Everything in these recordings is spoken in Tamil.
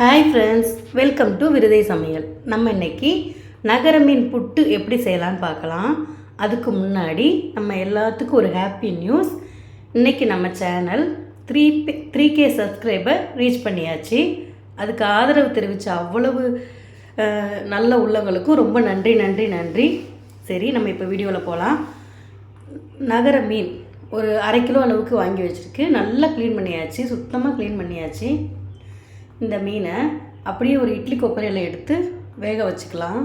ஹாய் ஃப்ரெண்ட்ஸ் வெல்கம் டு விருதை சமையல். நம்ம இன்னைக்கு நகர மீன் புட்டு எப்படி செய்யலாம்னு பார்க்கலாம். அதுக்கு முன்னாடி நம்ம எல்லாத்துக்கும் ஒரு ஹாப்பி நியூஸ் இன்னைக்கு நம்ம channel three three K subscriber reach பண்ணியாச்சு. அதுக்கு ஆதரவு தெரிவித்த அவ்வளவு நல்ல உள்ளவங்களுக்கும் ரொம்ப நன்றி நன்றி நன்றி. சரி நம்ம இப்போ வீடியோவில் போகலாம் நகர மீன் ஒரு அரை கிலோ அளவுக்கு வாங்கி வச்சுருக்கு. நல்லா க்ளீன் பண்ணியாச்சு சுத்தமாக க்ளீன் பண்ணியாச்சு. இந்த மீனை அப்படியே ஒரு இட்லி கொப்பரையில் எடுத்து வேக வச்சுக்கலாம்.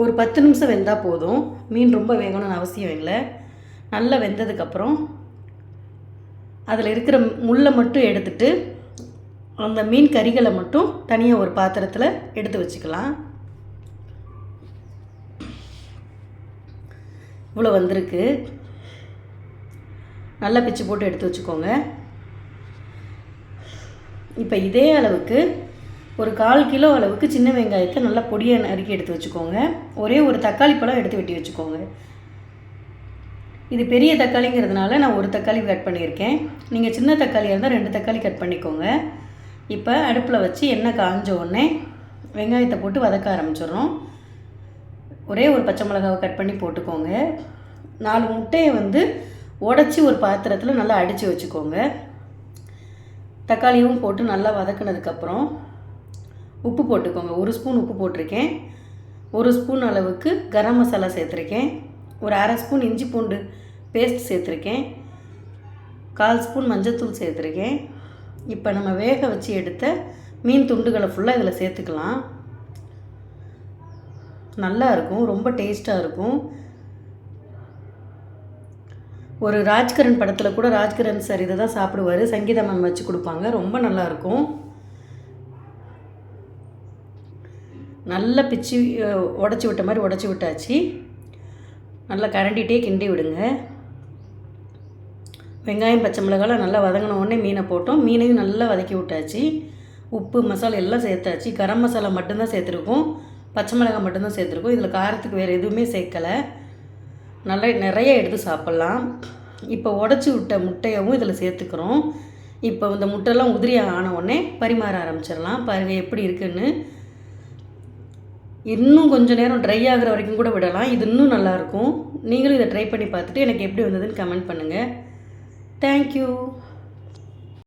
ஒரு பத்து நிமிஷம் வெந்தால் போதும். மீன் ரொம்ப வேகணும்னு அவசியம் இல்லை. நல்லா வெந்ததுக்கப்புறம் அதில் இருக்கிற முள்ளை மட்டும் எடுத்துட்டு அந்த மீன் கறிகளை மட்டும் தனியாக ஒரு பாத்திரத்தில் எடுத்து வச்சுக்கலாம். இவ்வளோ வந்திருக்கு. நல்லா பிச்சு போட்டு எடுத்து வச்சுக்கோங்க. இப்போ இதே அளவுக்கு ஒரு கால் கிலோ அளவுக்கு சின்ன வெங்காயத்தை நல்லா பொடியை நறுக்கி எடுத்து வச்சுக்கோங்க. ஒரே ஒரு தக்காளி பழம் எடுத்து வெட்டி வச்சுக்கோங்க. இது பெரிய தக்காளிங்கிறதுனால நான் ஒரு தக்காளி கட் பண்ணியிருக்கேன். நீங்கள் சின்ன தக்காளியாக இருந்தால் ரெண்டு தக்காளி கட் பண்ணிக்கோங்க. இப்போ அடுப்பில் வச்சு எண்ணெய் காஞ்ச உடனே வெங்காயத்தை போட்டு வதக்க ஆரம்பிச்சிடுறோம். ஒரே ஒரு பச்சை மிளகாவை கட் பண்ணி போட்டுக்கோங்க. நாலு முட்டையை வந்து உடச்சி ஒரு பாத்திரத்தில் நல்லா அடித்து வச்சுக்கோங்க. தக்காளியும் போட்டு நல்லா வதக்குனதுக்கப்புறம் உப்பு போட்டுக்கோங்க. ஒரு ஸ்பூன் உப்பு போட்டிருக்கேன். ஒரு ஸ்பூன் அளவுக்கு கரம் மசாலா சேர்த்துருக்கேன். ஒரு அரை ஸ்பூன் இஞ்சி பூண்டு பேஸ்ட் சேர்த்துருக்கேன். கால் ஸ்பூன் மஞ்சத்தூள் சேர்த்துருக்கேன். இப்போ நம்ம வேக வச்சு எடுத்த மீன் துண்டுகளை ஃபுல்லாக இதில் சேர்த்துக்கலாம். நல்லா இருக்கும். ரொம்ப டேஸ்ட்டாக இருக்கும். ஒரு ராஜ்கரன் படத்தில் கூட ராஜ்கரன் சார் இதை தான் சாப்பிடுவார். சங்கீதா மேம் வச்சு கொடுப்பாங்க. ரொம்ப நல்லாயிருக்கும் நல்ல நல்லா பிச்சு உடச்சி விட்ட மாதிரி உடச்சி விட்டாச்சு. நல்லா கரண்டிகிட்டே கிண்டி விடுங்க. வெங்காயம் பச்சை மிளகாலாம் நல்லா வதங்கின உடனே மீனை போட்டோம். மீனையும் நல்லா வதக்கி விட்டாச்சு. உப்பு மசாலா எல்லாம் சேர்த்தாச்சு. கரம் மசாலா மட்டும்தான் சேர்த்துருக்கோம். பச்சை மிளகாய் மட்டும்தான் சேர்த்துருக்கோம். இதில் காரத்துக்கு வேறு எதுவுமே சேர்க்கலை. நல்லா நிறைய எடுத்து சாப்பிட்லாம். இப்போ உடச்சி விட்ட முட்டையவும் இதில் சேர்த்துக்கிறோம். இப்போ இந்த முட்டைலாம் உதிரி ஆன உடனே பரிமாற ஆரம்பிச்சிடலாம். பாருங்கள் எப்படி இருக்குன்னு. இன்னும் கொஞ்சம் நேரம் ட்ரை ஆகுற வரைக்கும் கூட விடலாம். இது இன்னும் நல்லாயிருக்கும் நீங்களும் இதை ட்ரை பண்ணி பார்த்துட்டு எனக்கு எப்படி வந்ததுன்னு கமெண்ட் பண்ணுங்கள் தேங்க்யூ